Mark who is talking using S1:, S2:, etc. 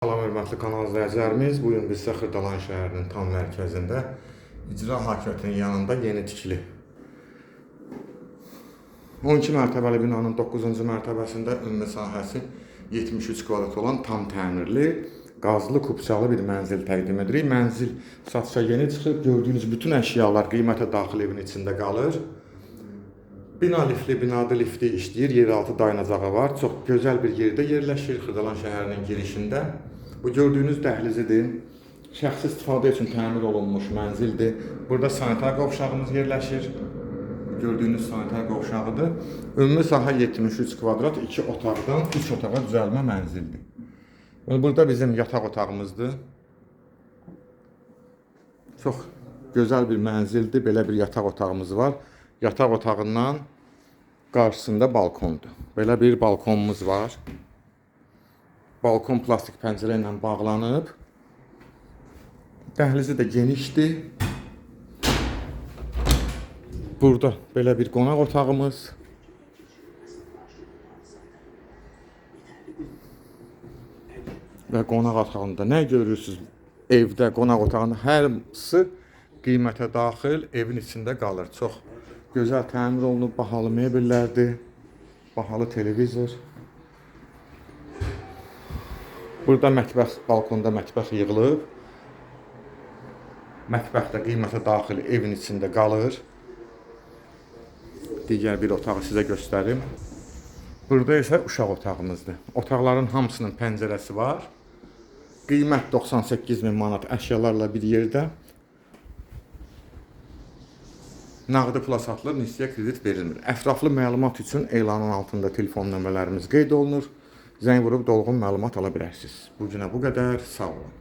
S1: Salam hörmətli kanal izləyicilərimiz, bu gün biz Xırdalan şəhərinin tam mərkəzində icra hakimiyyətinin yanında yeni tikili 12 mərtəbəli binanın 9-cu mərtəbəsində ümumi sahəsi 73 kvadrat olan tam təmirli, qazlı, kupçalı bir mənzil təqdim edirik. Mənzil satışa yeni çıxıb, gördüyünüz bütün əşyalar qiymətə daxil evin içində qalır. Bina lifli, binada lifti işləyir, yeraltı dayanacağı var. Çox gözəl bir yerdə yerləşir Xırdalan şəhərinin girişində. Bu gördüyünüz dəhlizidir. Şəxsi istifadə üçün təmir olunmuş mənzildir. Burada sanitar qovşağımız yerləşir. Gördüyünüz sanitar qovşağıdır. Ümumi sahə 73 kvadrat, 2 otaqdan 3 otağa düzəlmə mənzildir. Burada bizim yataq otağımızdır. Çox gözəl bir mənzildir. Belə bir yataq otağımız var. Yataq otağından qarşısında balkondur. Belə bir balkonumuz var. Balkon plastik pəncərə ilə bağlanıb. Dəhlizi də genişdir. Burada belə bir qonaq otağımız. Və qonaq otağında nə görürsüz? Evdə qonaq otağında hamısı qiymətə daxil evin içində qalır. Çox gözəl təmir olunub, bahalı mebellərdir, bahalı televizor. Burada mətbəx, balkonda mətbəx yığılıb. Mətbəx də qiymətə daxil evin içində qalır. Digər bir otağı sizə göstərim. Burada isə uşaq otağımızdır. Otaqların hamısının pəncərəsi var. Qiymət 98 min manat əşyalarla bir yerdə. Nağdı pula satılır, nisyə kredit verilmir. Ətraflı məlumat üçün elanın altında telefon nömrələrimiz qeyd olunur. Zəng vurub dolğun məlumat ala bilərsiniz. Bu günə bu qədər. Sağ olun.